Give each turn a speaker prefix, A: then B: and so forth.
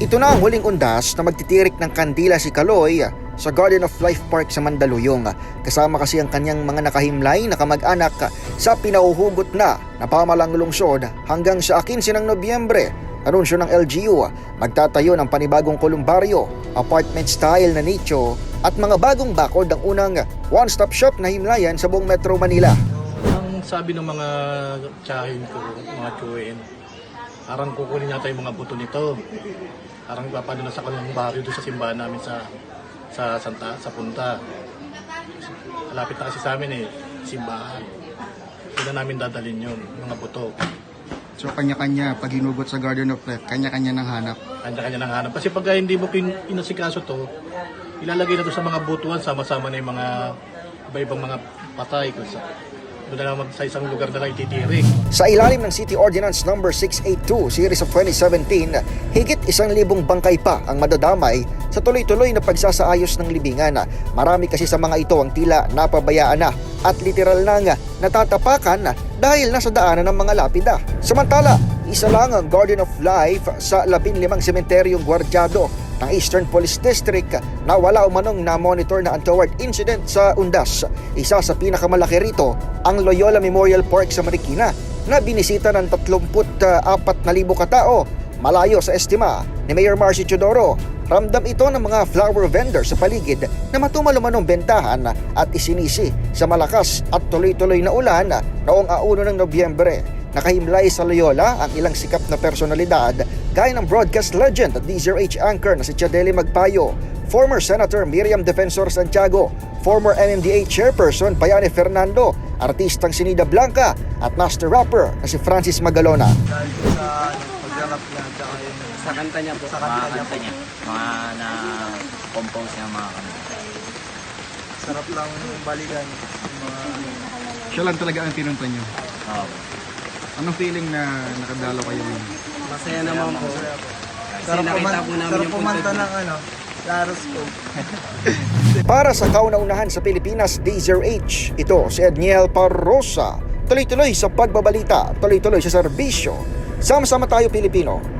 A: Ito na ang huling undas na magtitirik ng kandila si Kaloy sa Garden of Life Park sa Mandaluyong. Kasama kasi ang kanyang mga nakahimlay na kamag-anak sa pinauhugot na na pamalang lungsod hanggang sa 15 ng Nobyembre. Anunsyo ng LGU, magtatayo ng panibagong kolumbaryo, apartment style na nicho at mga bagong bakod ang unang one-stop shop na himlayan sa buong Metro Manila.
B: Ang sabi ng mga tsahin ko, mga tsuhin, parang kukunin yata yung mga buto nito. Parang ipapano na sa kanilang baryo doon sa simbahan namin sa sa Santa, sa Punta. Malapit na kasi sa amin eh, simbahan. Doon na namin dadalhin yun, mga buto.
C: So kanya-kanya, pag hinugot sa Garden of Life, kanya-kanya nang hanap.
B: Kanya-kanya nang hanap. Kasi pag hindi mo pin, inasikaso to, ilalagay na to sa mga butuan, sama-sama na yung mga iba-ibang mga patay. Kung sa, doon na lang mag- sa isang lugar na lang ititirik.
A: Sa ilalim ng City Ordinance No. 682 Series of 2017, higit isang libong bangkay pa ang madadamay sa tuloy-tuloy na pagsasaayos ng libingan. Marami kasi sa mga ito ang tila napabayaan na at literal nang natatapakan dahil nasa daanan ng mga lapida. Samantala, isa lang ang Garden of Life sa 15 sementeryong gwardyado ng Eastern Police District na wala umanong na-monitor na untoward incident sa Undas. Isa sa pinakamalaki rito, ang Loyola Memorial Park sa Marikina na binisita ng 34,000 katao malayo sa estima ni Mayor Marcy Chodoro. Ramdam ito ng mga flower vendor sa paligid na matumalumanong bentahan at isinisi sa malakas at tuloy-tuloy na ulan noong 1 ng Nobyembre. Nakahimlay sa Loyola ang ilang sikat na personalidad gaya ng broadcast legend at DZRH anchor na si Chadeli Magpayo, former Senator Miriam Defensor Santiago, former NMDA chairperson Bayani Fernando, artistang Sinida Blanca at master rapper na si Francis Magalona.
D: dahil sa pag-rap niya tsaka yung
E: Sa kanta niya po.
D: sa kanta niya po.
E: niya. Mga na-compose niya mga kanta.
D: Sarap lang balikan yung mga
C: Siya lang talaga ang pinunta niyo.
E: Oo.
C: Anong feeling na nakadalo kayo ngayon?
E: Masaya naman po.
D: po.
E: Kasi nakita po namin yung punta
D: ng ano, Laros ko.
A: Para sa kauna-unahan sa Pilipinas, DZRH, ito si Edniel Parrosa. Tuloy-tuloy sa pagbabalita, tuloy-tuloy sa serbisyo. Sama-sama tayo Pilipino.